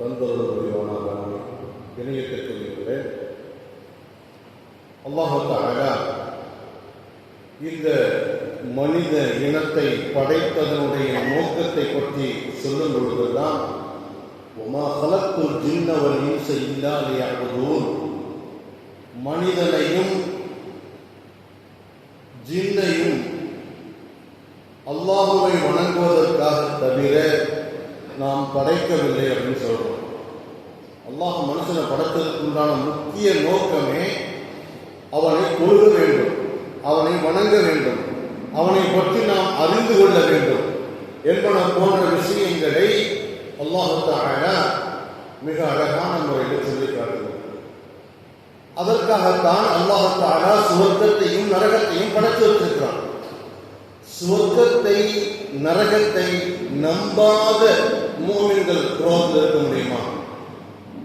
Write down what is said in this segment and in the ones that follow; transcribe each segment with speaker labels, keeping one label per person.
Speaker 1: தந்தருள் புரிவானாக இணையத்திற்குரிய அழகா இந்த மனித இனத்தை படைத்ததனுடைய நோக்கத்தை பற்றி சொல்லும் பொழுதுதான் உமா கலத்துல் ஜின்னவல் இன்ச இல்லாதையாகுதூன் மனிதனையும் ஜின்னையும் அல்லாஹுவை வணங்குவதற்காக தவிர நாம் படைக்கவில்லை அப்படின்னு சொல்றோம். அல்லாஹ் மனுஷனை படைத்ததற்கு உண்டான முக்கிய நோக்கமே அவனை கொள்க வேண்டும் அவனை வணங்க வேண்டும் அவனை பற்றி நாம் அறிந்து கொள்ள வேண்டும் என்பன போன்ற விஷயங்களை அல்லாஹால மிக அழகான முறையில் சொல்லி காட்டுகிறது அதற்காகத்தான் அல்லாஹால சுவர்க்கத்தையும் நரகத்தையும் படைத்து வச்சிருக்கிறான். சுவர்க்கத்தை நரகத்தை நம்பாத மூமின்கள் குரோகத்தில் இருக்க முடியுமா?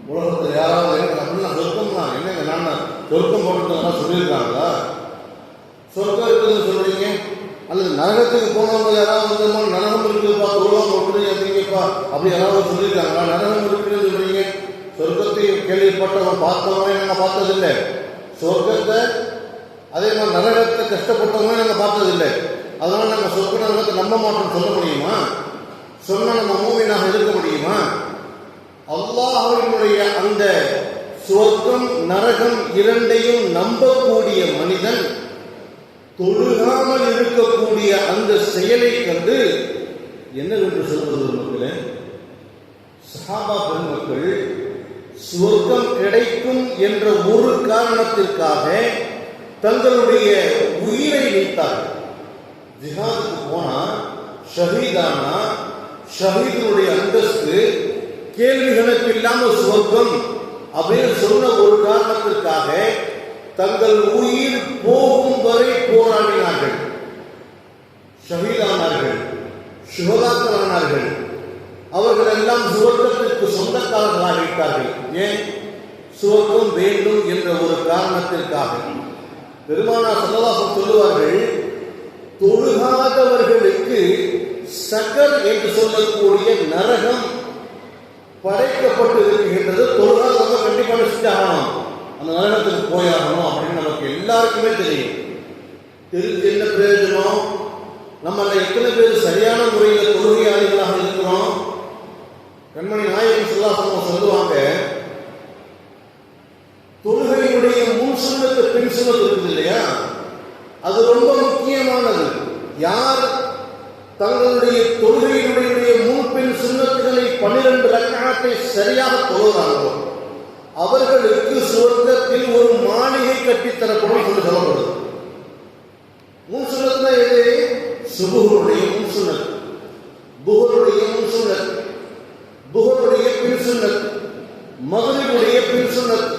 Speaker 1: உலகத்தில் யாராவது அப்படின்னா சொர்க்கம் தான். என்னங்க நான் சொர்க்கம் போட்டதெல்லாம் சொல்லியிருக்காங்களா? சொர்க்கம் இருக்குதுன்னு சொல்றீங்க? அல்லது நரகத்துக்கு போனவங்க யாராவது வந்து நரகம் இருக்குதுப்பா உலகம் விட்டுருங்க அப்படிங்கப்பா அப்படி யாராவது சொல்லியிருக்காங்களா? நரகம் இருக்குன்னு சொல்றீங்க. சொர்க்கத்தை கேள்விப்பட்டவங்க பார்த்தவங்க நாங்கள் பார்த்ததில்லை. சொர்க்கத்தை அதே மாதிரி நரகத்தை கஷ்டப்பட்டவங்க நாங்கள் பார்த்ததில்லை. அதனால நாங்கள் சொர்க்க நரகத்தை நம்ப மாட்டோம் சொல்ல முடியுமா? சொன்ன நம்ம மூவினாக இருக்க முடியுமா? அல்லாஹினுடைய அந்த சொர்க்கம் நரகம் இரண்டையும் நம்பக்கூடிய மனிதன் தொழுகாமல் இருக்கக்கூடிய அந்த செயலை கண்டு என்னவென்று சொல்வது மக்களே? சஹாபா பெருமக்கள் சுவர்க்கம் கிடைக்கும் என்ற ஒரு காரணத்திற்காக தங்களுடைய உயிரை நீத்தார்கள் ஜிஹாதுக்கு போனா ஷஹீதானா ஷஹீதனுடைய அந்தஸ்து கேள்வி கணக்கு இல்லாமல் சுவர்க்கம் அப்படின்னு சொன்ன ஒரு காரணத்திற்காக தங்கள் உயிர் போகும் வரை போராடினார்கள். ஷஹீதானார்கள் சுகதாக்கரானார்கள் அவர்கள் எல்லாம் சுவர்க்கத்திற்கு சொந்தக்காரர்களாகிவிட்டார்கள் ஏன்? சுவர்க்கம் வேண்டும் என்ற ஒரு காரணத்திற்காக. பெருமானா சல்லவாசம் சொல்லுவார்கள் தொழுகாதவர்களுக்கு சகர் என்று சொல்லக்கூடிய நரகம் படைக்கப்பட்டு இருக்கின்றது தொழுகாதவங்க கண்டிப்பாக நிச்சயாகணும் அந்த நரகத்துக்கு போயாகணும் அப்படின்னு நமக்கு எல்லாருக்குமே தெரியும். தெரிஞ்சு என்ன பிரயோஜனம் நம்ம எத்தனை பேர் சரியான முறையில் தொழுகையாளிகளாக இருக்கிறோம்? கண்மணி நாயகன் சுல்லாசனம் சொல்லுவாங்க தொழுகையுடைய முன் சுண்ணத்து பின் சுண்ணத்து இருக்குது இல்லையா? அது ரொம்ப முக்கியமானது. யார் தங்களுடைய தொழுகையினுடைய முன்பின் சுண்ணத்துகளை பன்னிரண்டு ரக்காத்தை சரியாக தொழுகிறார்களோ அவர்களுக்கு சுவர்க்கத்தில் ஒரு மாளிகை கட்டித்தரப்படும் என்று சொல்லப்படுது. முன் சுண்ணத்துனா எது? சுபுகருடைய முன் சுண்ணத் புகருடைய முன் சுண்ணத் புகருடைய பின் சுண்ணத் மகனுடைய பின் சுண்ணத்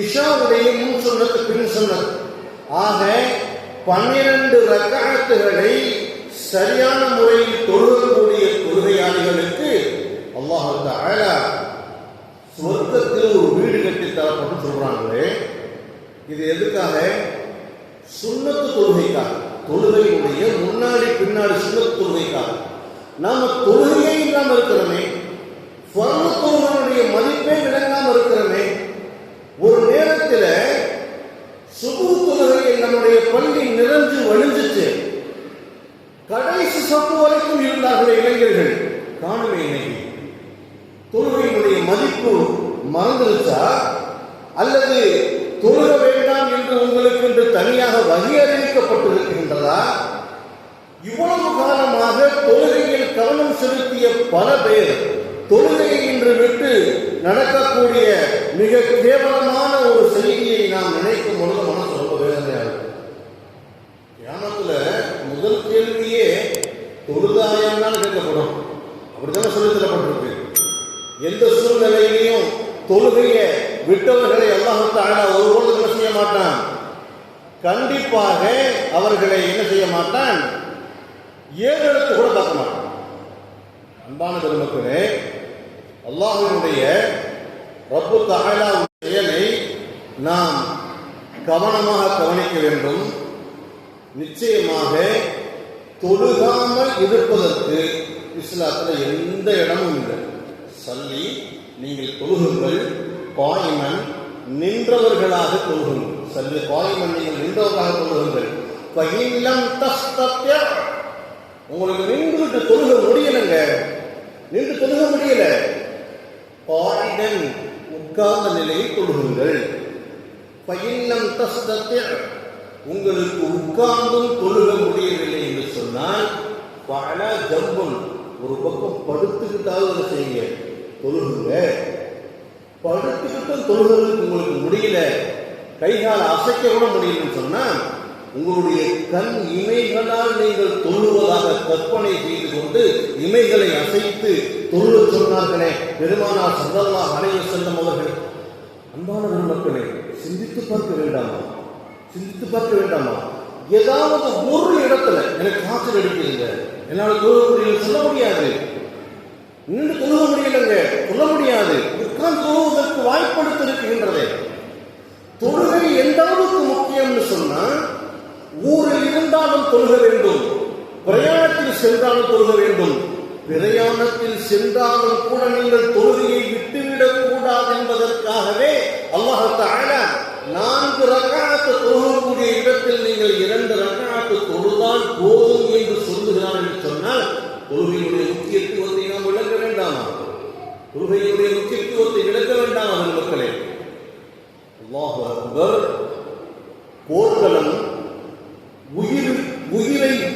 Speaker 1: இஷாவுடைய முன் சுண்ணத் பின் சுண்ணத் ஆக பன்னிரண்டு ரக்காத்துகளை சரியான முறையில் தொழுகக்கூடிய தொழுகையாளிகளுக்கு அல்லாஹ் சொர்க்கத்தில் ஒரு வீடு கட்டி தரப்பட்டு சொல்றாங்களே. இது எதுக்காக? சுண்ணத்து தொழுகைக்காக. தொழுகையுடைய முன்னாடி பின்னாடி சுண்ணத்து தொழுகைக்காக. நாம தொழுகையே இல்லாமல் இருக்கிறோமே. தொழுகையுடைய மதிப்பே விளங்காம இருக்கிறோமே ஒரு நேரத்தில் சுபு தொழுகையில் நம்முடைய பள்ளி நிறைஞ்சு வழிஞ்சிச்சு கடைசி சொப்பு வரைக்கும் இருந்தார்கள் இளைஞர்கள் காணுமே இன்னைக்கு தொழுகையினுடைய மதிப்பு மறந்துருச்சா அல்லது தொழுக வேண்டாம் என்று உங்களுக்கு என்று தனியாக வகை அறிவிக்கப்பட்டிருக்கின்றதா இவ்வளவு காலமாக தொழுகையில் கவனம் செலுத்திய பல பேர் தொழுகையை இன்று விட்டு நடக்கக்கூடிய மிக கேவலமான ஒரு செய்தியை நாம் நினைக்கும் பொழுது மனசு ரொம்ப வேதனையாக இருக்கும் கியாமத்துல முதல் கேள்வியே தொழுதாயம் கேட்கப்படும் அப்படித்தானே சொல்லி தரப்பட்டிருக்கு எந்த சூழ்நிலையிலையும் தொழுகையை விட்டவர்களை அல்லாஹால ஒருபோது என்ன செய்ய மாட்டான் கண்டிப்பாக அவர்களை என்ன செய்ய மாட்டான் ஏறெடுத்து கூட பார்க்க மாட்டான் அன்பான பெருமக்களே அல்லாஹினுடைய ரப்பு தகலா செயலை நாம் கவனமாக கவனிக்க வேண்டும். நிச்சயமாக தொழுகாமல் இருப்பதற்கு இஸ்லாத்தில் எந்த இடமும் இல்லை. சல்லி நீங்கள் தொழுகுங்கள். காய்மன் நின்றவர்களாக தொழுகுங்கள். சல்லி காய்மன் நீங்கள் நின்றவர்களாக தொழுகுங்கள். பயிலம் தஸ்தத்திய உங்களுக்கு நின்றுட்டு தொழுக முடியலங்க. நின்று தொழுக முடியல. காய்டன் உட்கார்ந்த நிலையில் தொழுகுங்கள் பயிலம் தஸ்தத்ய உங்களுக்கு உட்கார்ந்தும் தொழுக முடியவில்லை என்று சொன்னால் பல ஜம்பும் ஒரு பக்கம் படுத்துக்கிட்டாவது அதை செய்யுங்க. தொழுகுங்க. படுத்துக்கிட்டும் தொழுகிறதுக்கு உங்களுக்கு முடியல. கைகால அசைக்க கூட முடியலன்னு சொன்னா உங்களுடைய கண் இமைகளால் நீங்கள் தொழுவதாக கற்பனை செய்து கொண்டு இமைகளை அசைத்து தொழுவ சொன்னார்களே. பெருமானார் சல்லல்லா அலைய செல்லும் அவர்கள் அன்பான பெருமக்களே சிந்தித்து பார்க்க வேண்டாமா? சிந்தித்து பார்க்க வேண்டாமா? ஏதாவது ஒரு இடத்துல எனக்கு காய்ச்சல் எடுக்கிறீங்க. என்னால் தொழுவ முடியல சொல்ல முடியாது. நின்று தொழுவ முடியலங்க. சொல்ல முடியாது. உட்கார்ந்து தொழுவதற்கு வாய்ப்படுத்த இருக்கின்றதே தொழுகை எந்த அளவுக்கு முக்கியம்னு சொன்னா ஊரில் இருந்தாலும் தொழுக வேண்டும். பிரயாணத்தில் சென்றாலும் தொழுக வேண்டும். பிரயாணத்தில் சென்றாலும் கூட நீங்கள் தொழுகையை விட்டுவிடக் கூடாது என்பதற்காகவே அல்லாஹ் நான்கு ரக்காத்து தொழுகக்கூடிய இடத்தில் நீங்கள் இரண்டு ரக்காத்து தொழுதால் போதும் என்று சொல்லுகிறார் என்று சொன்னால் தொழுகையுடைய முக்கியத்துவத்தை நாம் விளக்க வேண்டாமா? தொழுகையுடைய முக்கியத்துவத்தை விளக்க வேண்டாம் மக்களே? அல்லாஹ் போர்க்களம்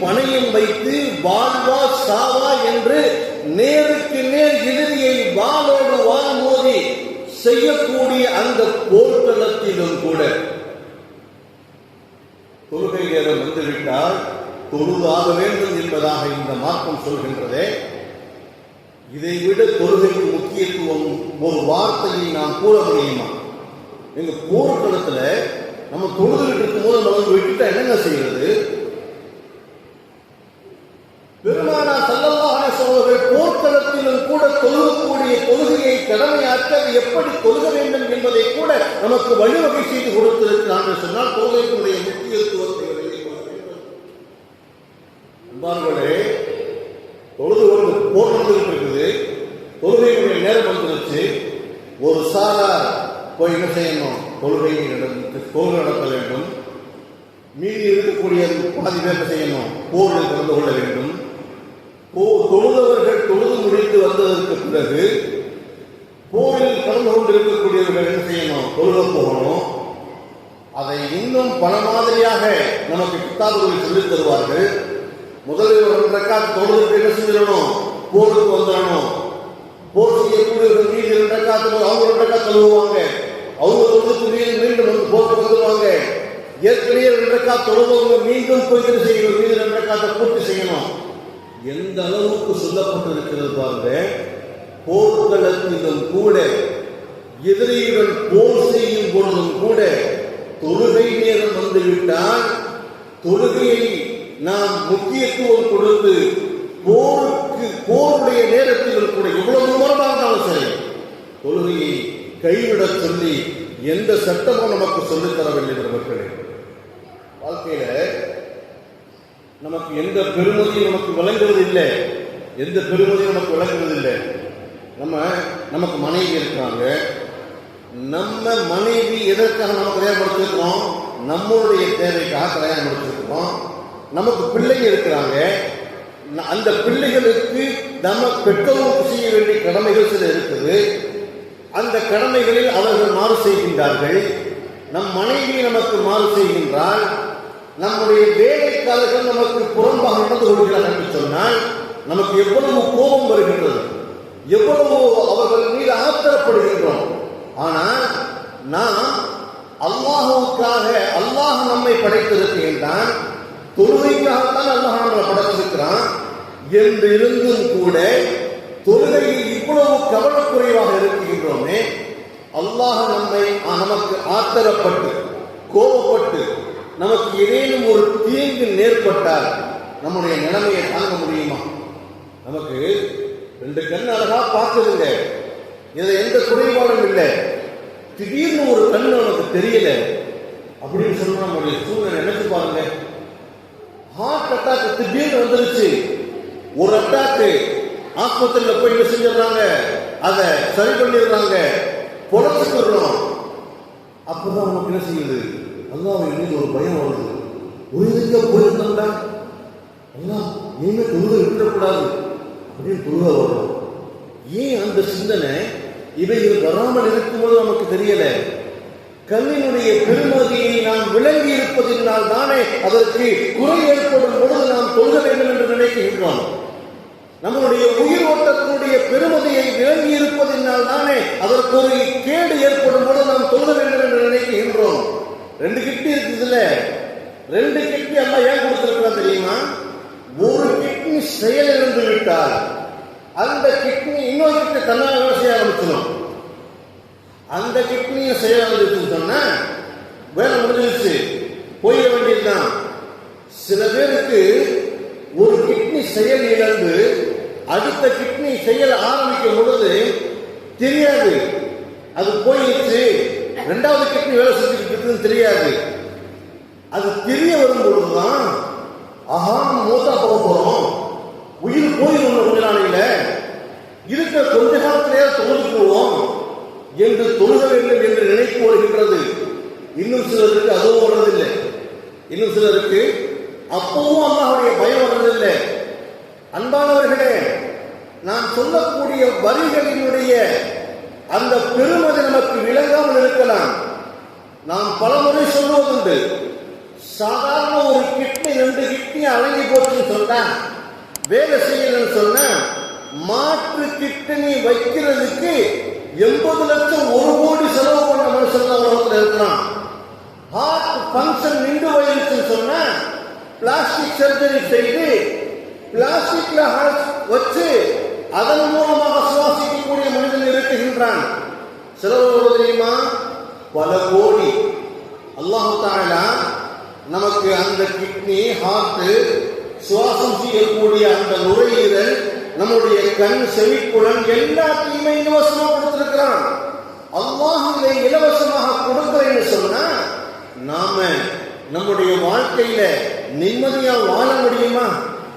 Speaker 1: உயிரை வைத்து வாழ்வா சாவா என்று நேருக்கு நேர் எதிரியை வாளோடு வாள் மோதி செய்யக்கூடிய அந்த போர்க்களத்திலும் கூட. தொழுகை நேரம் வந்துவிட்டால் தொழுதாக வேண்டும் என்பதாக இந்த மார்க்கம் சொல்கின்றதே. இதை விட தொழுகைக்கு முக்கியத்துவம் ஒரு வார்த்தையை நாம் கூற முடியுமா? எங்க போர்க்களத்துல நம்ம தொழுதுகிட்டு இருக்கும் போது நம்ம விட்டுட்டா என்னென்ன செய்யறது? எப்படி தொழுக வேண்டும் என்பதை கூட நமக்கு வழிவகை செய்து கொடுத்திருக்கிறான் என்று சொன்னால் தொழுகைக்குடைய முக்கியத்துவத்தை அன்பார்களே தொழுது கொண்டு போர் இருக்குது தொழுகையுடைய நேரம் வந்துருச்சு. ஒரு சாரார் போய் என்ன செய்யணும்? தொழுகை நடந்து தொழுகை நடத்த வேண்டும். மீதி இருக்கக்கூடிய பாதி பேர் செய்யணும்? போரில் கலந்து கொள்ள வேண்டும். போ- தொழுதவர்கள் தொழுது முடித்து வந்ததற்கு பிறகு போரில் கலந்து கொண்டிருக்கக்கூடியவர்கள் என்ன செய்யணும்? தொழுக போகணும். அதை இன்னும் பல மாதிரியாக நமக்கு கித்தாபுகளில் சொல்லித் தருவார்கள். முதலில் ஒரு ரெண்டு ரக்காத் என்ன செஞ்சிடணும்? போருக்கு வந்துடணும். போர் செய்யக்கூடியவர்கள் மீது ரெண்டு ரக்காத்து அவங்க ரெண்டு ரக்காத் தொழுவாங்க. அவங்க தொழுதுக்கு மீது மீண்டும் வந்து போருக்கு வந்துடுவாங்க. ஏற்கனவே ரெண்டு ரக்காத் தொழுதவங்க மீண்டும் போய் செய்யணும்? மீது ரெண்டு பூர்த்தி செய்யணும். எந்த அளவுக்கு சொல்லப்பட்டிருக்கிறது பாருங்க. போர்க்களத்திலும் கூட எதிரியுடன் போர் செய்யும் பொழுதும் கூட தொழுகை நேரம் வந்துவிட்டால் தொழுகையை நாம் முக்கியத்துவம் கொடுத்து போருக்கு போருடைய நேரத்தில் கூட எவ்வளவு தூரமாக இருந்தாலும் சரி தொழுகையை கைவிட சொல்லி எந்த சட்டமும் நமக்கு சொல்லித் தரவில்லை மக்களே. வாழ்க்கையில நமக்கு எந்த பெருமதியும் நமக்கு விளங்குவது இல்லை எந்த பெருமதியும் நமக்கு விளங்குவது இல்லை நம்ம நமக்கு மனைவி இருக்கிறாங்க. நம்ம மனைவி எதற்காக நம்ம கல்யாணம் முடிச்சிருக்கிறோம் நம்மளுடைய தேவைக்காக கல்யாணம் முடிச்சிருக்கிறோம் நமக்கு பிள்ளைங்க இருக்கிறாங்க. அந்த பிள்ளைகளுக்கு நம்ம பெற்றோருக்கு செய்ய வேண்டிய கடமைகள் சில இருக்குது. அந்த கடமைகளில் அவர்கள் மாறு செய்கின்றார்கள். நம் மனைவி நமக்கு மாறு செய்கின்றால் நம்முடைய வேலைக்காரர்கள் நமக்கு புறம்பாக நடந்து கொள்கிறார்கள் என்று சொன்னால் நமக்கு எவ்வளவு கோபம் வருகின்றது. எவ்வளவோ அவர்கள் மீது ஆத்திரப்படுகின்றோம். ஆனால் நாம் அல்லாஹுக்காக அல்லாஹ் நம்மை படைத்திருக்கின்றான். தொழுகைக்காகத்தான் அல்லாஹ் நம்மளை படைத்திருக்கிறான். என்று இருந்தும் கூட தொழுகையில் இவ்வளவு கவனக்குறைவாக இருக்கின்றோமே அல்லாஹ் நம்மை நமக்கு ஆத்திரப்பட்டு கோபப்பட்டு நமக்கு ஏதேனும் ஒரு தீங்கு நேர்பட்டால் நம்முடைய நிலைமையை தாங்க முடியுமா? நமக்கு ரெண்டு கண் அழகா பார்க்குதுங்க இதுல எந்த குறைபாடும் இல்லை. திடீர்னு ஒரு கண் நமக்கு தெரியல. அப்படின்னு சொன்னா நம்முடைய சூழ்நிலை நினைச்சு பாருங்க. ஹார்ட் அட்டாக் திடீர்னு வந்துருச்சு. ஒரு அட்டாக்கு ஆஸ்பத்திரியில போய் என்ன செஞ்சிடறாங்க? அதை சரி பண்ணிடுறாங்க. பொழச்சுக்கிறோம் அப்பதான் நமக்கு என்ன செய்யுது? அல்லாஹ் இன்னும் ஒரு பயம் வருது. ஒரு இதுக்கு போயிருந்தா அல்லாஹ் நீங்க தொழுது விட்டுறக்கூடாது. அப்படின்னு தொழுகை வரும் ஏன் அந்த சிந்தனை? இவைகள் வராமல் இருக்கும்போது நமக்கு தெரியல. கல்லினுடைய பெருமதியை நாம் விளங்கி இருப்பதினால் தானே அதற்கு குறை ஏற்படும் பொழுது நாம் தொழுக வேண்டும் என்று நினைக்கின்றோம். நம்மளுடைய உயிர் ஓட்டத்தினுடைய பெருமதியை விளங்கி இருப்பதினால் தானே அதற்கு ஒரு கேடு ஏற்படும் பொழுது நாம் தொழுக வேண்டும் என்று நினைக்கின்றோம். ரெண்டு கிட்டி இருக்குதுல்ல ரெண்டு கிட்டி எல்லாம் ஏன் கொடுத்திருக்கிறோம் தெரியுமா? ஒரு கிட்னி செயலிழந்து விட்டால் அந்த கிட்னி இன்னொரு கிட்னி தன்னால வேலை செய்ய ஆரம்பிச்சிடும் அந்த கிட்னியை செயலாளர் சொன்னா வேலை முடிஞ்சிருச்சு. போயிட வேண்டியதுதான். சில பேருக்கு ஒரு கிட்னி செயல் இழந்து அடுத்த கிட்னி செயல் ஆரம்பிக்கும் பொழுது தெரியாது. அது போயிடுச்சு ரெண்டாவது கிட்னி வேலை செஞ்சுக்கிட்டு இருக்குன்னு தெரியாது. அது தெரிய வரும் பொழுதுதான் ஆஹா மூத்தா போக போறோம். உயிர் போயிடும் கொஞ்ச நாளையில இருக்கிற கொஞ்ச காலத்திலேயே தொழுது போவோம். என்று தொழுக வேண்டும் என்று நினைப்பு வருகின்றது இன்னும் சிலருக்கு அதுவும் வர்றதில்லை இன்னும் சிலருக்கு அப்பவும் அல்லாஹுடைய பயம் வர்றதில்லை அன்பானவர்களே நான் சொல்லக்கூடிய வரிகளினுடைய அந்த பெருமதி நமக்கு விளங்காமல் இருக்கலாம். நாம் பலமுறை சொல்வதுண்டு. சாதாரண ஒரு கிட்னி ரெண்டு கிட்னி அழகி போச்சுன்னு சொன்னா வேலை செய்யலன்னு சொன்னா மாற்று கிட்னி வைக்கிறதுக்கு எண்பது லட்சம் ஒரு கோடி செலவு பண்ண மனுஷன் தான் உலகத்தில் இருக்கிறான். ஹார்ட் ஃபங்க்ஷன் நின்று போயிருச்சுன்னு சொன்னா பிளாஸ்டிக் சர்ஜரி செய்து பிளாஸ்டிக்ல ஹார்ட் வச்சு அதன் மூலமாக சுவாசிக்கக்கூடிய மனிதன் இருக்குகின்றான். செலவு தெரியுமா? பல கோடி. அல்லாஹு தாலா நமக்கு அந்த கிட்னி ஹார்ட் சுவாசம் செய்யக்கூடிய அந்த நுரையீரல் நம்முடைய கண் செவிப்புலன் எல்லாத்தையுமே இலவசமா கொடுத்திருக்கிறான் அல்லாஹ் இதை இலவசமாக கொடுக்கிறேன்னு சொன்னா நாம நம்முடைய வாழ்க்கையில நிம்மதியா வாழ முடியுமா?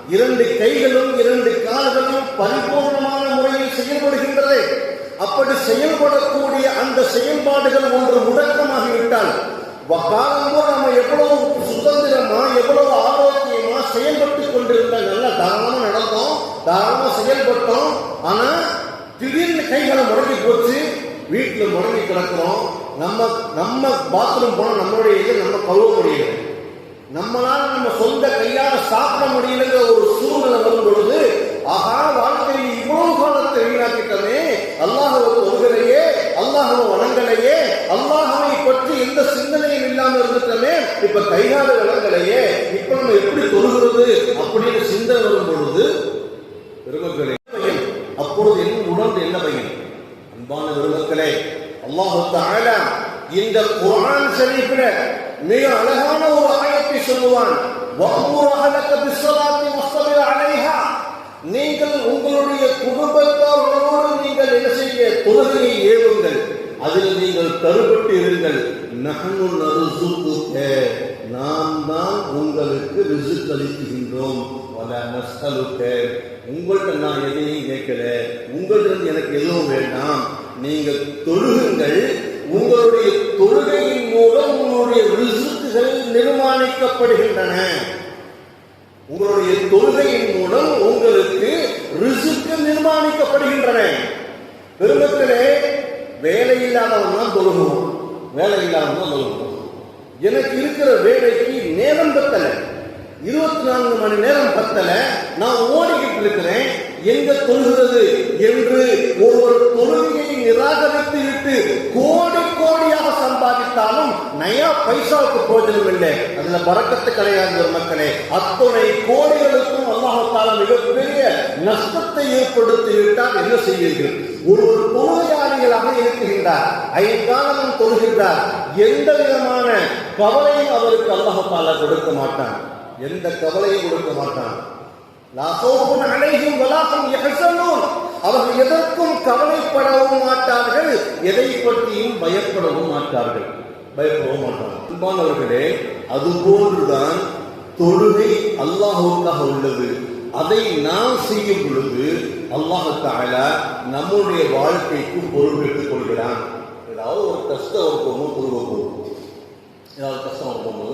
Speaker 1: இரண்டு கைகளும் இரண்டு கால்களும் பரிபூர்ணமான முறையில் செயல்படுகின்றது. அப்படி செயல்படக்கூடிய அந்த செயல்பாடுகள் ஒன்று முடக்கமாகிவிட்டால் காலம்போ நம்ம எவ்வளவு சுதந்திரமா எவ்வளவு ஆரோக்கியமா செயல்பட்டு கொண்டிருந்த நல்லா தாராளமா நடந்தோம் தாராளமா செயல்பட்டோம். ஆனா திடீர்னு கைகளை முடங்கி போச்சு வீட்டுல முடங்கி கிடக்கிறோம். நம்ம நம்ம பாத்ரூம் போனா நம்மளுடைய இது நம்ம கழுவ முடியல. நம்மளால நம்ம சொந்த கையால சாப்பிட முடியலங்கிற ஒரு சூழ்நிலை வரும் பொழுது ஆஹா வாழ்க்கையில் இவ்வளவு காலத்தை வீணாக்கிட்டமே. அல்லாஹுவை தொழுகலையே அல்லாஹுவை வணங்கலையே அல்லாஹுவை பற்றி எந்த சிந்தனையும் இல்லாம இருந்துட்டமே. இப்ப கைகால வணங்கலையே இப்ப நம்ம எப்படி தொழுகிறது அப்படின்னு சிந்தனை வரும் பொழுது பெருமக்களே பையன்? அப்பொழுது என்ன உணர்ந்து என்ன பையன்? அன்பான பெருமக்களே அல்லாஹு தஆலா இந்த குரான் ஷரீஃபில மிக அழகான ஒரு ஆயத்தை சொல்லுவான். வஅமுர் கருப்பட்டு இருங்கள் நகனு நாம் தான் உங்களுக்கு ரிசுக் அளிக்கின்றோம். பல நஸ்அலுக்க உங்கள்கிட்ட நான் எதையும் கேட்கல. உங்கள்கிட்ட எனக்கு எதுவும் வேண்டாம். நீங்கள் தொழுகுங்கள். உங்களுடைய தொழுகையின் மூலம் உங்களுடைய ரிசுக்குகள் நிர்மாணிக்கப்படுகின்றன. உங்களுடைய தொழுகையின் மூலம் உங்களுக்கு ரிசுக்கு நிர்மாணிக்கப்படுகின்றன. பெருமக்களே வேலை இல்லாதவன் தான் தொழுகுவோம் வேலை இல்லாதவன் தான் தொழுகுவோம் எனக்கு இருக்கிற வேலைக்கு நேரம் பத்தல. இருபத்தி நான்கு மணி நேரம் பத்தல. நான் ஓடிக்கிட்டு இருக்கிறேன். எங்க தொழுகிறது என்று ஒருவர் தொழுகையை நிராகரித்து விட்டு கோடி கோடியாக சம்பாதித்தாலும் நயா பைசாவுக்கு பிரோஜனம் இல்லை அதுல பறக்கத்து கிடையாது மக்களே. அத்துணை கோடிகளுக்கும் அல்லாஹால மிகப்பெரிய நஷ்டத்தை ஏற்படுத்தி விட்டால் என்ன செய்வீர்கள்? ஒருவர் தொழுகையாளிகளாக இருக்குகின்றார் ஐந்தாலும் தொழுகின்றார். எந்த விதமான கவலையும் அவருக்கு அல்லாஹால கொடுக்க மாட்டான். எந்த கவலையும் கொடுக்க மாட்டான். லா அவர்கள் எதற்கும் கவலைப்படவும் மாட்டார்கள். எதை பற்றியும் பயப்படவும் மாட்டார்கள். பயப்படவும் மாட்டார்கள். அன்பானவர்களே அதுபோன்றுதான் தொழுகை அல்லாஹுக்காக உள்ளது. அதை நாம் செய்யும் பொழுது அல்லாஹ் நம்முடைய வாழ்க்கைக்கும் பொருள் கொள்கிறான். ஏதாவது ஒரு கஷ்டம் இருக்கணும் பொறுப்பை போகும். ஏதாவது கஷ்டம் இருக்கும்போது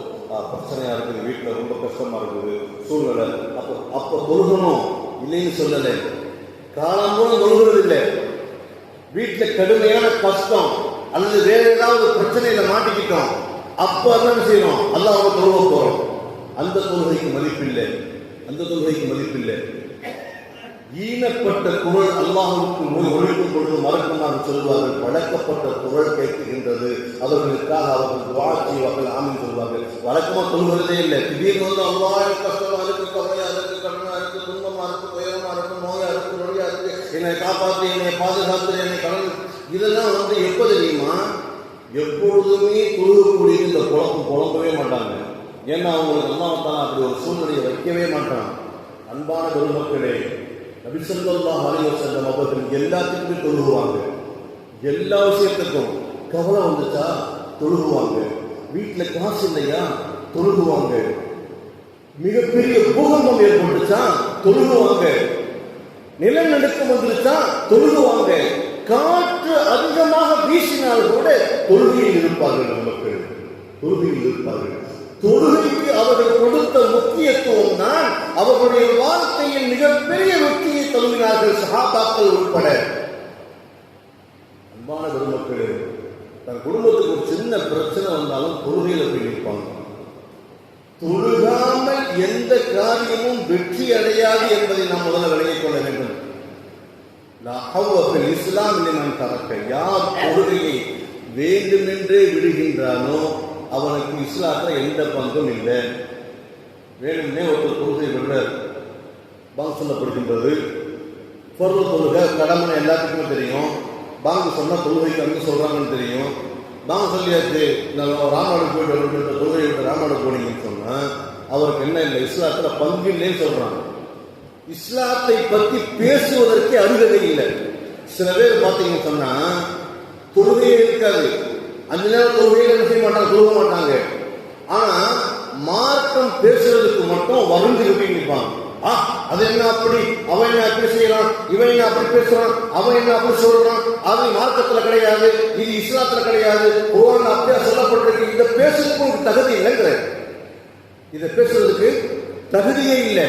Speaker 1: பிரச்சனையாக இருக்குது வீட்டில் ரொம்ப கஷ்டமாக இருக்குது சூழ்நிலை அப்போ அப்போ தொழுகணும் இல்லைன்னு சொல்லலை. காலம் கூட தொழுகிறது இல்லை வீட்டில் கடுமையான கஷ்டம் அல்லது வேற ஏதாவது பிரச்சனையில மாட்டிக்கிட்டோம் அப்போ என்ன செய்யணும்? அல்லாஹ் தொழுக போகிறோம் அந்த தொழுகைக்கு மதிப்பில்லை. அந்த தொழுகைக்கு மதிப்பில்லை. ஈனப்பட்ட குரல் அல்லாஹுக்கு நோய் கொண்டு பொழுது மறக்குமாறு சொல்வார்கள் வழக்கப்பட்ட குரல் கேட்கின்றது. அவர்களுக்காக அவர்கள் துவா செய்வார்கள் ஆமின் சொல்வார்கள். வழக்கமா சொல்வதே இல்லை. திடீர்னு வந்து அல்லாஹ் கஷ்டமா இருக்கு கவலையா இருக்கு கடனா இருக்கு துன்பமா இருக்கு துயரமா இருக்கு நோயா இருக்கு நொடியா இருக்கு என்னை காப்பாற்று என்னை பாதுகாத்து என்னை கடன் இதெல்லாம் வந்து எப்போ தெரியுமா? எப்பொழுதுமே தொழுகக்கூடிய இந்த குழப்பம் குழம்பவே மாட்டாங்க. ஏன்னா அவங்களுக்கு அல்லாஹ் அப்படி ஒரு சூழ்நிலையை வைக்கவே மாட்டான். அன்பான பெருமக்களே நபிசல்லாஹ் அலைஹி வஸல்லம் அவர்கள் எல்லாத்துக்குமே தொழுகுவாங்க. எல்லா விஷயத்துக்கும் கவலை வந்துச்சா? தொழுகுவாங்க. வீட்டுல காசு இல்லையா? தொழுகுவாங்க. மிகப்பெரிய பூகம்பம் ஏற்பட்டுச்சா? தொழுகுவாங்க. நிலநடுக்கம் வந்துருச்சா? தொழுகுவாங்க. காற்று அதிகமாக வீசினால் கூட தொழுகையில் இருப்பார்கள் நம்ம மக்கள். தொழுகையில் இருப்பார்கள். தொழுகைக்கு அவர்கள் கொடுத்த முக்கியத்துவம் தான் அவர்களுடைய வாழ்க்கையில் மிகப்பெரிய வெற்றியை தழுவினார்கள் சகாபாக்கள் உட்பட. அன்பான பெருமக்களே தன் குடும்பத்துக்கு ஒரு சின்ன பிரச்சனை வந்தாலும் தொழுகையில போய் நிற்பாங்க. தொழுகாமல் எந்த காரியமும் வெற்றி அடையாது என்பதை நாம் முதல்ல விளங்கிக் கொள்ள வேண்டும். லா இஸ்லாம் லிமன் தரக்க யார் தொழுகையை வேண்டுமென்றே விடுகின்றானோ அவனுக்கு இஸ்லாத்தில் எந்த பங்கும் இல்லை. வேணும்னே ஒருத்தர் தொழுகை விடுறார் பாங்கு சொல்லப்படுகின்றது. பொருள் தொழுகை கடமை எல்லாத்துக்குமே தெரியும். பாங்கு சொன்னால் தொழுகைக்கு அங்கே சொல்கிறாங்கன்னு தெரியும். பாங்கு சொல்லியாச்சு நான் ராமாடு போயிட்டு வருகின்ற தொழுகை விட்டு ராமாடு போனீங்கன்னு சொன்னால் அவருக்கு என்ன இல்லை? இஸ்லாத்தில் பங்கு இல்லைன்னு சொல்கிறாங்க இஸ்லாத்தை பற்றி பேசுவதற்கே அருகதை இல்லை. சில பேர் பார்த்தீங்கன்னு சொன்னால் தொழுகையே இருக்காது. அந்த நேரத்தில் தொழுகையில என்ன செய்ய மாட்டாங்க சொல்ல மாட்டாங்க. ஆனா மார்க்கம் பேசுறதுக்கு மட்டும் வருந்து எப்படி நிற்பாங்க. ஆ அது என்ன அப்படி? அவன் என்ன அப்படி செய்யறான்? இவன் என்ன அப்படி பேசுறான்? அவன் என்ன அப்படி சொல்றான்? அது மார்க்கத்துல கிடையாது இது இஸ்லாத்துல கிடையாது. ஒவ்வொரு அப்படியே சொல்லப்பட்டிருக்கு. இதை பேசுறதுக்கு உங்களுக்கு தகுதி இல்லைங்கிற. இதை பேசுறதுக்கு தகுதியே இல்லை.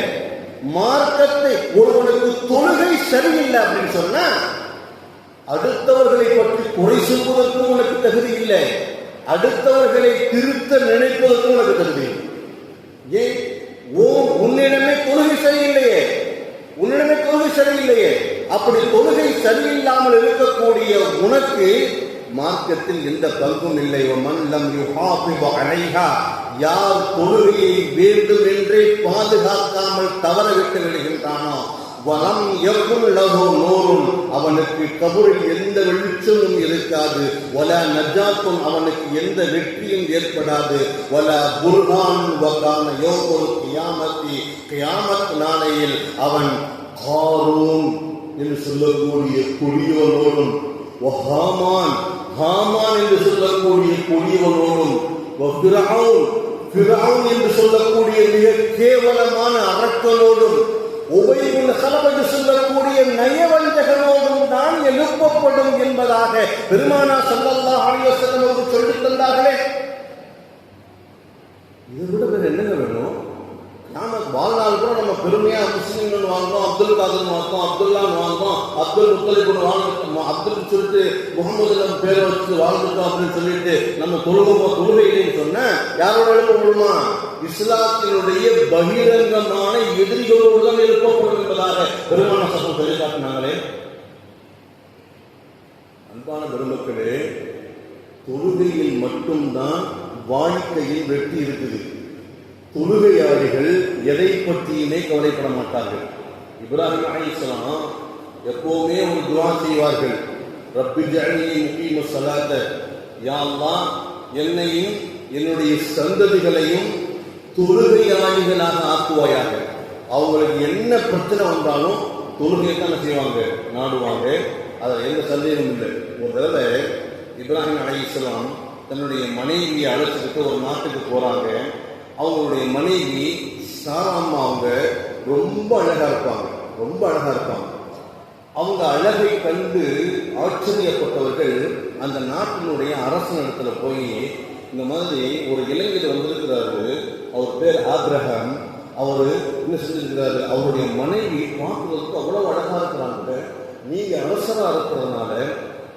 Speaker 1: மார்க்கத்தை ஒருவனுக்கு தொழுகை சரியில்லை அப்படின்னு சொன்னா அடுத்தவர்களை பற்றி குறை சொல்வதற்கும் உனக்கு தகுதி இல்லை. அடுத்தவர்களை திருத்த நினைப்பதற்கும் உனக்கு தகுதி ஏன் ஓ உன்னிடமே தொழுகை சரியில்லையே. உன்னிடமே தொழுகை சரியில்லையே. அப்படி தொழுகை சரியில்லாமல் இருக்கக்கூடிய உனக்கு மார்க்கத்தில் எந்த பங்கும் இல்லை. மன்னம் யுஹாபிபு யார் தொழுகையை வேண்டும் என்றே பாதுகாக்காமல் தவற விட்டு விடுகின்றானோ வரம் எவ்வளவு லகு நூறும் அவனுக்கு கபூரில் எந்த வெளிச்சமும் இருக்காது. வல நஜாத்தும் அவனுக்கு எந்த வெற்றியும் ஏற்படாது. வல புர்கான் வகான யோகொரு கியாமத்தி கியாமத் நாளையில் அவன் ஹாரூன் என்று சொல்லக்கூடிய கொடியவனோடும் ஹாமான் ஹாமான் என்று சொல்லக்கூடிய கொடியவனோடும் என்று சொல்லக்கூடிய மிக கேவலமான அரக்கனோடும் உபயோக செலவென்று சொல்லக்கூடிய நயவஞ்சகனோடும் தான் எழுப்பப்படும் என்பதாக பெருமானா சொல்லல்லா ஆலிவசல்லம் அவர்கள் சொல்லித் தந்தார்களே. இதை விட வேறு என்னங்க வேணும்? வாழ்நாள் கூட நம்ம பெருமையா முஸ்லீம்கள் வாங்குறோம் அப்துல் காதர் வாழ்ந்தோம் அப்துல்லான்னு வாழ்ந்தோம் அப்துல் முத்தலிபுன் வாழ்ந்துட்டோம் அப்துல் சொல்லிட்டு முகமது பேரை வச்சு வாழ்ந்துட்டோம் அப்படின்னு சொல்லிட்டு நம்ம தொழுகமோ தொழுகை சொன்ன யாரோட எழுப்ப முடியுமா? இஸ்லாத்தினுடைய பகிரங்கமான எதிரிகளோடு தான் எழுப்பப்படும் என்பதாக பெருமான சட்டம் சொல்லி அன்பான பெருமக்களே தொழுகையில் மட்டும்தான் வாழ்க்கையில் வெற்றி இருக்குது. தொழுகையாளிகள் எதை பற்றியுமே கவலைப்பட மாட்டார்கள். இப்ராஹிம் அலைஹிஸ்ஸலாம் எப்போவுமே ஒரு துவா செய்வார்கள். ரப்பி ஜனியை முக்கிய சலாத்த யா என்னையும் என்னுடைய சந்ததிகளையும் தொழுகையாளிகளாக ஆக்குவாயாக. அவங்களுக்கு என்ன பிரச்சனை வந்தாலும் தொழுகையை தானே செய்வாங்க நாடுவாங்க. அதில் எந்த சந்தேகமும் இல்லை. ஒரு தடவை இப்ராஹிம் அலைஹிஸ்ஸலாம் தன்னுடைய மனைவியை அழைச்சிக்கிட்டு ஒரு நாட்டுக்கு போறாங்க. அவங்களுடைய மனைவி சாராம்மா அவங்க ரொம்ப அழகா இருப்பாங்க. ரொம்ப அழகா இருப்பாங்க. அவங்க அழகை கண்டு ஆச்சரியப்பட்டவர்கள் அந்த நாட்டினுடைய அரசனிடத்துல போய் இந்த மாதிரி ஒரு இளைஞர் வந்திருக்கிறாரு. அவர் பேர் ஆக்ரஹம் அவர் என்ன செஞ்சிருக்கிறாரு? அவருடைய மனைவி பார்க்கறதுக்கு அவ்வளவு அழகா இருக்கிறாங்க. நீங்க அரசரா இருக்கிறதுனால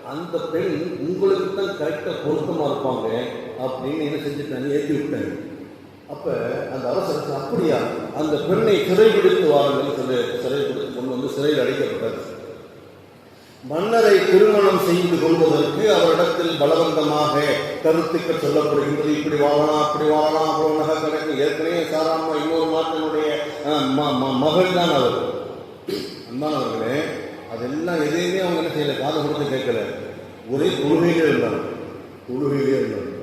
Speaker 1: அந்த பெண் உங்களுக்கு தான் கரெக்டா பொருத்தமா இருப்பாங்க அப்படின்னு என்ன செஞ்சுட்டாங்க? ஏற்றி விட்டாங்க. அப்ப அந்த அரசருக்கு அப்படியா? அந்த பெண்ணை சிறை பிடித்து வாருங்கள் சொல்லி சிறைபிடித்து கொண்டு வந்து சிறையில் அடைக்கப்பட்டார் மன்னரை திருமணம் செய்து கொள்வதற்கு அவரிடத்தில் பலவந்தமாக கருத்துக்கள் சொல்லப்படுகின்றது. இப்படி வாழலாம் அப்படி வாழலாம். அவ்வளவு நகை கிடைக்கும் ஏற்கனவே சாராம இன்னொரு மாற்றினுடைய ம- ம- மகள் தான் அவர். அன்பானவர்களே அதெல்லாம் எதையுமே அவங்க என்ன செய்யல? காது கொடுத்து கேட்கல. ஒரே தொழுகையிலே இருந்தாங்க. தொழுகையிலே இருந்தாங்க.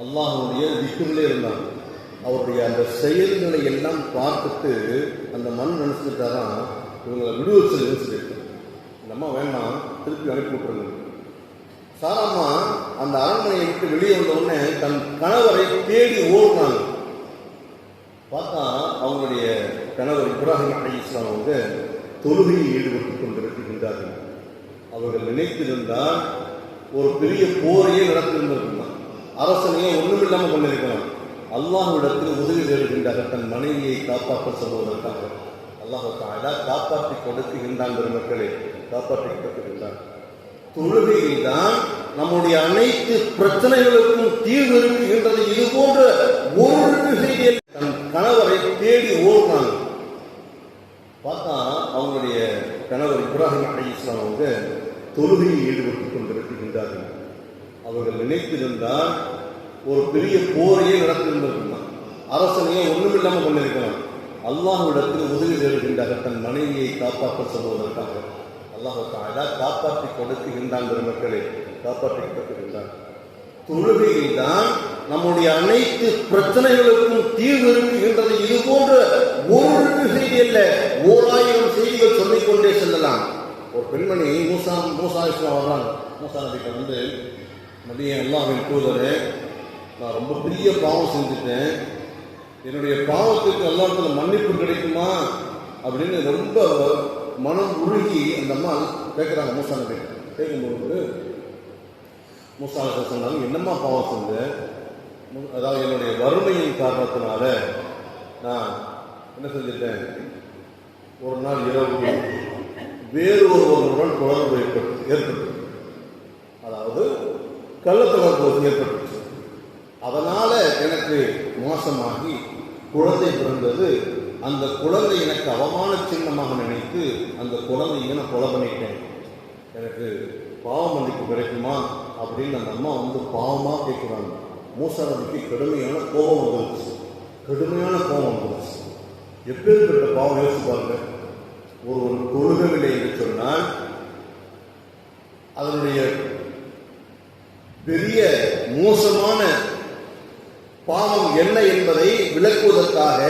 Speaker 1: அல்லாஹனுடைய திக்குள்ளே இருந்தாங்க. அவருடைய அந்த செயல்களை எல்லாம் பார்த்துட்டு அந்த மண் நினைச்சுட்டாராம் இவங்களை விடுவச்சல் சொல்லிட்டு நம்ம வேண்டாம் திருப்பி அனுப்பி விட்டுருங்க. சாராம்மா அந்த அரண்மனையை விட்டு வெளியே வந்த உடனே தன் கணவரை தேடி ஓடுறாங்க. பார்த்தா அவங்களுடைய கணவர் இப்ராஹிம் அலி இஸ்லாம் அவங்க தொழுகையில் ஈடுபட்டு கொண்டிருக்கின்றார்கள். அவர்கள் நினைத்திருந்தால் ஒரு பெரிய போரையே நடத்திருந்திருக்கலாம் அரசனையே ஒண்ணுமில்லாம கொண்டிருக்கலாம் அல்லாஹ்விடத்தில் உதவி தேடுகின்றார்கள் தன் மனைவியை காப்பாற்ற சொல்வதற்காக. அல்லாஹ் காப்பாற்றி கொடுக்குகின்றான் பெருமக்களை. காப்பாற்றி கொடுக்குகின்றான் தொழுகையில் தான் நம்முடைய அனைத்து பிரச்சனைகளுக்கும் தீர்வு இருக்குகின்றது. இது போன்ற ஒரு செய்தியில் தன் கணவரை தேடி ஓடுறாங்க. பார்த்தா அவங்களுடைய கணவர் இப்ராஹிம் அலி இஸ்லாம் வந்து தொழுகையில் ஈடுபட்டுக் கொண்டிருக்கின்றார்கள். அவர்கள் நினைத்திருந்தால் ஒரு பெரிய போரையே நடத்திருந்திருக்கலாம் அரசனையே ஒண்ணுமில்லாம கொண்டிருக்கலாம் அல்லாஹ்விடத்தில் உதவி தேடுகின்றார்கள் தன் மனைவியை காப்பாற்ற சொல்வதற்காக. அல்லாஹ் தாலா காப்பாற்றி கொடுக்குகின்றான் பெருமக்களை காப்பாற்றி கொடுத்துகின்றான் தொழுகையில் தான் நம்முடைய அனைத்து பிரச்சனைகளுக்கும் தீர்வு இருக்குகின்றது இது போன்ற ஒரு செய்தி அல்ல ஓராயிரம் செய்திகள் சொல்லிக் கொண்டே செல்லலாம். ஒரு பெண்மணி மூசா மூசா இஸ்லாம் வர்றாங்க. மூசா வந்து மதியம் அல்லாஹின் தூதரே நான் ரொம்ப பெரிய பாவம் செஞ்சுட்டேன். என்னுடைய பாவத்துக்கு எல்லாத்துல மன்னிப்பு கிடைக்குமா? அப்படின்னு ரொம்ப மனம் உருகி அந்த அம்மா கேட்குறாங்க மூசா நபி. கேட்கும்போது மூசாவுக்கு சொன்னாங்க என்னம்மா பாவம் செஞ்ச? அதாவது என்னுடைய வறுமையின் காரணத்தினால நான் என்ன செஞ்சிட்டேன்? ஒரு நாள் இரவு வேறு ஒருவருடன் தொடர்பு ஏற்பட்டு ஏற்பட்டு. அதாவது கள்ள தொடர்பு மாசமாகி குழந்தை பிறந்தது அந்த குழந்தை எனக்கு அவமான சின்னமாக நினைத்து அந்த குழந்தையை நான் கொலை பண்ணிட்டேன். எனக்கு பாவமதிப்பு மன்னிப்பு கிடைக்குமா அப்படின்னு அந்த அம்மா வந்து பாவமா கேட்குறாங்க மூசாரதிக்கு கடுமையான கோபம் வந்துருச்சு. கடுமையான கோபம் வந்துருச்சு. எப்பேற்பட்ட பாவம் யோசிச்சு பாருங்க. ஒரு ஒரு கொள்கவில்லை என்று சொன்னால் அதனுடைய பெரிய மோசமான பாவம் என்ன என்பதை விளக்குவதற்காக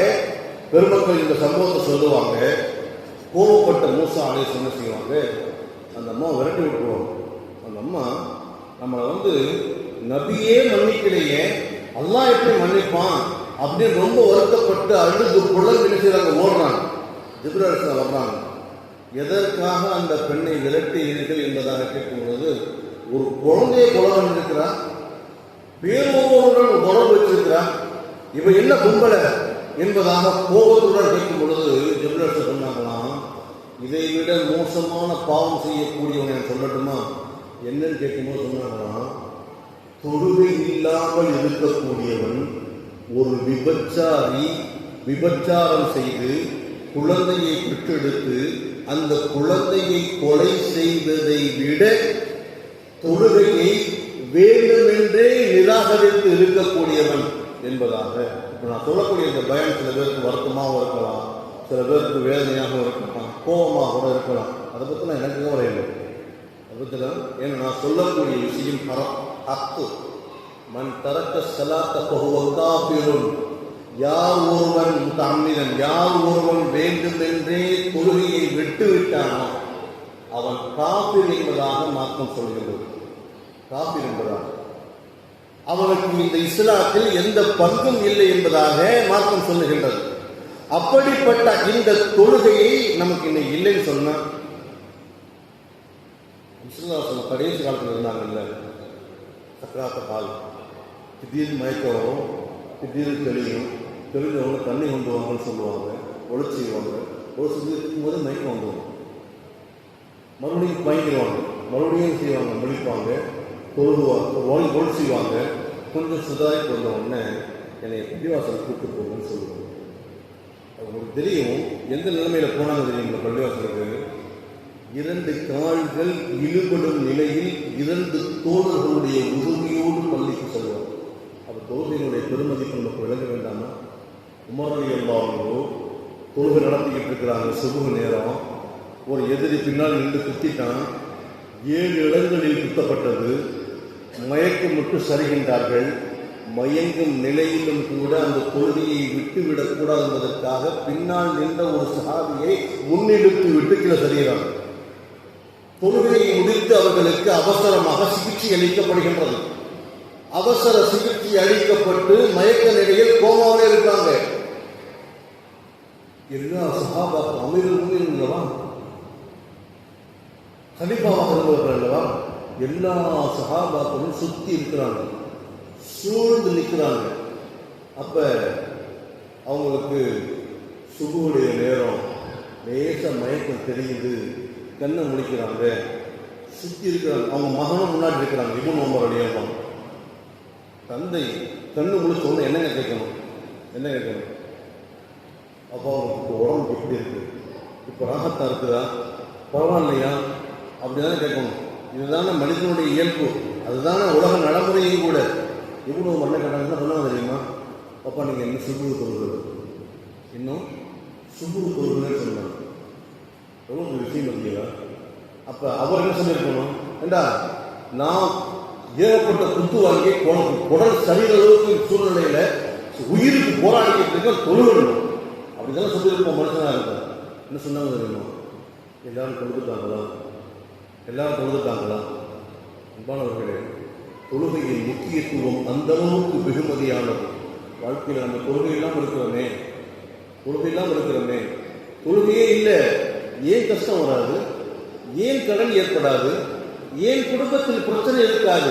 Speaker 1: பெருமக்கள் இந்த சம்பவத்தை சொல்லுவாங்க. கோபப்பட்ட மூசா ஆலை என்ன செய்வாங்க? அந்த அம்மா விரட்டி விட்டுருவாங்க. அந்த அம்மா நம்மளை வந்து நபியே மன்னிக்கலையே அல்லா எப்படி மன்னிப்பான் அப்படின்னு ரொம்ப வருத்தப்பட்டு அழுது புலர் என்ன ஓடுறாங்க. ஜிப்ரல்ஸ் வர்றாங்க. எதற்காக அந்த பெண்ணை விரட்டுகிறீர்கள் என்பதாக கேட்கும்போது ஒரு குழந்தையை கொலை பண்ணிருக்கிறார் வேறொருவருடன் தொடர்பு வச்சிருக்கிறார் இவன் என்ன கும்பல என்பதாக கோபத்துடன் கேட்கும் பொழுது ஜெபிலர் சொன்னாங்களாம் இதை விட மோசமான பாவம் செய்யக்கூடியவன் என சொல்லட்டுமா? என்னன்னு கேட்கும்போது சொன்னாங்களாம் தொழுகை இல்லாமல் இருக்கக்கூடியவன் ஒரு விபச்சாரி விபச்சாரம் செய்து குழந்தையை பெற்றெடுத்து அந்த குழந்தையை கொலை செய்ததை விட தொழுகையை வேண்டுமென்றே நிராகரித்து இருக்கக்கூடியவன் என்பதாக. இப்ப நான் சொல்லக்கூடிய இந்த பயம் சில பேருக்கு வருத்தமாகவும் இருக்கலாம் சில பேருக்கு வேதனையாகவும் இருக்கலாம் கோபமாக கூட இருக்கலாம். அதை பற்றிலாம் எனக்கு கவலை இல்லை. அதை பற்றிலாம் ஏன்னா நான் சொல்லக்கூடிய விஷயம் ஹரம் ஹக்கு மண் தரக்க சலாத்த பகுவத்தாபிரும் யார் ஒருவன் தம்மிதன் யார் ஒருவன் வேண்டுமென்றே தொழுகையை விட்டுவிட்டானோ அவன் காப்பீர் என்பதாக மாற்றம் சொல்கிறது காபிர் என்பதாக அவனுக்கு இந்த இஸ்லாத்தில் எந்த பங்கும் இல்லை என்பதாக மார்க்கம் சொல்லுகின்றது. அப்படிப்பட்ட இந்த தொழுகையை நமக்கு இன்னைக்கு இல்லைன்னு சொன்னா விஸ்வநாசன கடைசி காலத்தில் இருந்தாங்கல்ல சக்கராத்த கால் திடீர்னு மயக்கம் வரும் திடீர்னு தெளியும் தெளிஞ்சவங்க தண்ணி கொண்டு வாங்கன்னு சொல்லுவாங்க ஒழிச்சு செய்வாங்க. ஒழிச்சு இருக்கும்போது மயக்கம் வந்துடும் மறுபடியும் மயங்கிடுவாங்க மறுபடியும் செய்வாங்க முடிப்பாங்க தோல்வாங்க ஒளி ஒளி செய்வாங்க. கொஞ்சம் சுதாரிப்பு வந்த உடனே என்னை பள்ளிவாசல் கூப்பிட்டு போகணும்னு சொல்லுவாங்க. அது உங்களுக்கு தெரியும். எந்த நிலைமையில் போனாங்க தெரியுங்களா பள்ளிவாசலுக்கு? இரண்டு கால்கள் இழுபடும் நிலையில் இரண்டு தோழர்களுடைய உதவியோடு பள்ளிக்கு செல்வார். அப்போ தோழர்களுடைய பெருமதிப்பு நமக்கு விளங்க வேண்டாமா? உமரலி அல்லாவோ தொழுகை நடத்திக்கிட்டு இருக்கிறாங்க சுமூக நேரம். ஒரு எதிரி பின்னால் நின்று குத்திட்டான் ஏழு இடங்களில் குத்தப்பட்டது. மயக்கமிட்டு சரிகின்றார்கள். மயங்கும் நிலையிலும் கூட அந்த தொழுகையை விட்டுவிடக்கூடாது என்பதற்காக பின்னால் நின்ற ஒரு சகாபியை முன்னெடுத்து விட்டு கீழே சரிகிறாங்க தொழுகையை முடித்து அவர்களுக்கு அவசரமாக சிகிச்சை அளிக்கப்படுகின்றது. அவசர சிகிச்சை அளிக்கப்பட்டு மயக்க நிலையில் கோமாவில் இருக்காங்க. எல்லா சகாபாக்கும் அமீரும் இல்லவா கலிப்பாவாக இருந்தவர்கள் அல்லவா? எல்லா சகாபாக்களும் சுற்றி இருக்கிறாங்க. சூழ்ந்து நிற்கிறாங்க அப்போ அவங்களுக்கு சுகுடைய நேரம். லேச மயக்கம் தெரியுது. கண்ணை முடிக்கிறாங்க சுத்தி இருக்கிறாங்க. அவங்க மகனும் முன்னாடி இருக்கிறாங்க. இவன் உமர் தந்தை கண்ணு முழிச்ச உடனே என்னங்க கேட்கணும்? என்ன கேட்கணும்? அப்போ அவங்களுக்கு உடம்பு எப்படி இருக்கு? இப்போ ராகத்தா இருக்குதா? பரவாயில்லையா? அப்படிதானே கேட்கணும். இதுதான் மனிதனுடைய இயல்பு. அதுதானே உலக நடைமுறையும் கூட. இவ்வளோ மண்ணை கேட்டாங்கன்னா சொன்னாங்க தெரியுமா? அப்பா நீங்கள் என்ன சுபுரு தொழுகிறது இன்னும் சுபுரு தொழுகிறேன்னு சொன்னாங்க. ரொம்ப ஒரு விஷயம் பார்த்தீங்களா? அப்போ அவர் என்ன சொல்லியிருக்கணும்? ஏண்டா நான் ஏகப்பட்ட குத்து வாங்கி குடல் குடல் சரீர அளவுக்கு உயிருக்கு போராடிக்கிட்டு இருக்க தொழுகணும். அப்படிதான் சொல்லியிருப்போம் மனுஷனாக இருக்கார் என்ன சொன்னாங்க தெரியுமா? எல்லாரும் கொடுத்துட்டாங்களா எல்லாரும் தொழுதுட்டாங்களா அன்பானவர்களே தொழுகையின் முக்கியத்துவம் அந்த அளவுக்கு வெகுமதியானது. வாழ்க்கையில் நம்ம தொழுகை இல்லாமல் இருக்கிறோமே. தொழுகை இல்லாமல் இருக்கிறோமே. தொழுகையே இல்லை. ஏன் கஷ்டம் வராது? ஏன் கடன் ஏற்படாது? ஏன் குடும்பத்தில் பிரச்சனை இருக்காது?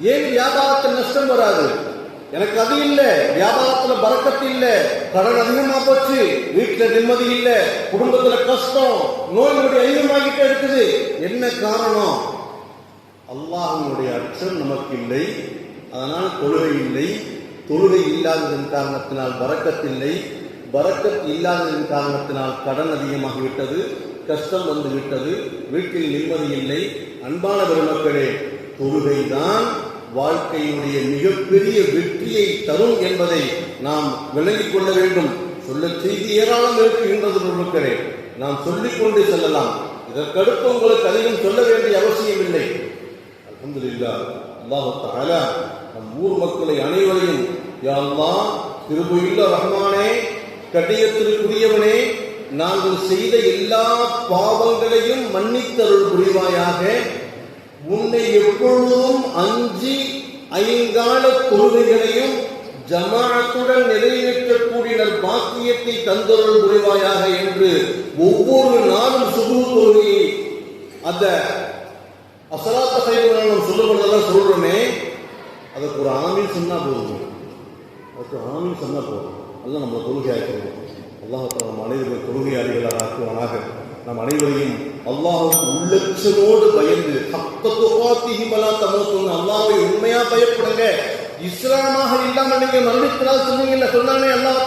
Speaker 1: ஏன் வியாபாரத்தில் நஷ்டம் வராது? எனக்கு அது இல்லை. வியாபாரத்தில் பறக்கத்து இல்லை. கடன் அதிகமா போச்சு வீட்டுல நிம்மதி இல்ல. குடும்பத்துல கஷ்டம். நோய் அதிகமாகிட்டே இருக்குது. என்ன காரணம்? அல்லாஹனுடைய அச்சம் நமக்கு இல்லை. அதனால் தொழுகை இல்லை. தொழுகை இல்லாததன் காரணத்தினால் வரக்கத்தில்லை வரக்கத் இல்லாததன் காரணத்தினால் கடன் அதிகமாகிவிட்டது. கஷ்டம் வந்து விட்டது வீட்டில் நிம்மதி இல்லை. அன்பான பெருமக்களே தொழுகைதான் வாழ்க்கையினுடைய மிகப்பெரிய வெற்றியை தரும் என்பதை நாம் விளங்கிக் கொள்ள வேண்டும். சொல்ல செய்தி ஏராளம் இருக்குகின்றது நாம் சொல்லிக்கொண்டு செல்லலாம். இதற்கடுத்து உங்களுக்கு அதிகம் சொல்ல வேண்டிய அவசியம் இல்லை அல்ஹம்துலில்லா அல்லாஹு நம் ஊர் மக்களை அனைவரையும் யா அல்லாஹ் ரஹ்மானே கட்டியத்திற்குரியவனே நாங்கள் செய்த எல்லா பாவங்களையும் மன்னித்தருள் புரிவாயாக. உன்னை எப்பொழுதும் அஞ்சி ஐங்கால தொழுகைகளையும் ஜமாஅத்துடன் நிறைவேற்றக்கூடிய பாக்கியத்தை தந்தருள் புரிவாயாக என்று ஒவ்வொரு நாளும் சுபு தொழுகையை அந்த அசலாத்த சைவங்களை நம்ம சொல்லும்போதெல்லாம் சொல்றோமே அதுக்கு ஒரு ஆமீன் சொன்னா போதும். அதுக்கு ஆமீன் சொன்னா போதும். அதெல்லாம் நம்ம தொழுகை ஆக்கிறோம் நம்ம அனைவரும் தொழுகையாளிகளாக ஆக்குவானாக. நம் அனைவரையும் அல்லாஹுக்கு உள்ளச்சனோடு பயந்து ஹத்தத்துவாத்திஹிமலா தமோத்துன்னு அல்லாவை உண்மையா பயப்படுங்க. இஸ்லாமாக இல்லாமல் நீங்க மரணித்ததால் சொன்னீங்கல்ல சொன்னானே அல்லாஹ்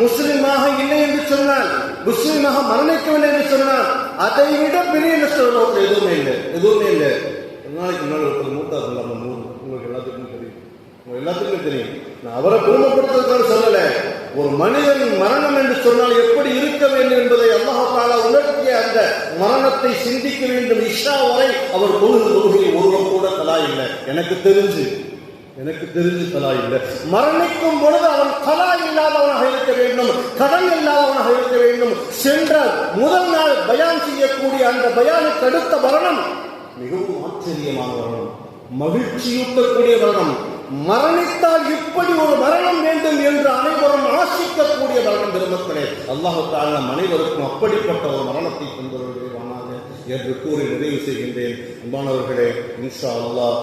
Speaker 1: முஸ்லிமாக இல்லை என்று சொன்னால் முஸ்லிமாக மரணிக்கவில்லை என்று சொன்னால் அதை விட பெரிய நஷ்டம் எதுவுமே இல்லை. எதுவுமே இல்லை. நாளைக்கு முன்னாடி ஒருத்தர் மூத்தார்கள் நம்ம நூறு உங்களுக்கு எல்லாத்துக்கும் தெரியும். உங்க எல்லாத்துக்கும் தெரியும். நான் அவரை குடும்பப்படுத்துறதுக்காக சொல்லல. ஒரு மனிதன் மரணம் என்று சொன்னால் எப்படி இருக்க வேண்டும் என்பதை அல்லாஹால உணர்த்திய அந்த மரணத்தை சிந்திக்க வேண்டும். இஷா வரை அவர் தொழுது தொழுகை ஒருவர் கூட தலா இல்லை. எனக்கு தெரிஞ்சு எனக்கு தெரிஞ்சு தலா இல்லை. மரணிக்கும் பொழுது அவன் தலா இல்லாதவனாக இருக்க வேண்டும். கடன் இல்லாதவனாக இருக்க வேண்டும். சென்ற முதல் நாள் பயான் செய்யக்கூடிய அந்த பயானுக்கு அடுத்த மரணம் மிகவும் ஆச்சரியமான வரணம் மகிழ்ச்சியூட்டக்கூடிய வரணம் மரணித்தால் இப்படி ஒரு மரணம் வேண்டும் என்று அனைவரும் ஆசிக்கக்கூடிய மரணம் பெருமக்களே. அல்லாஹு தாலா நம் அனைவருக்கும் அப்படிப்பட்ட ஒரு மரணத்தை தந்தவர்களாக என்று கூறி நிறைவு செய்கின்றேன். அன்பானவர்களே இன்ஷா அல்லாஹ்.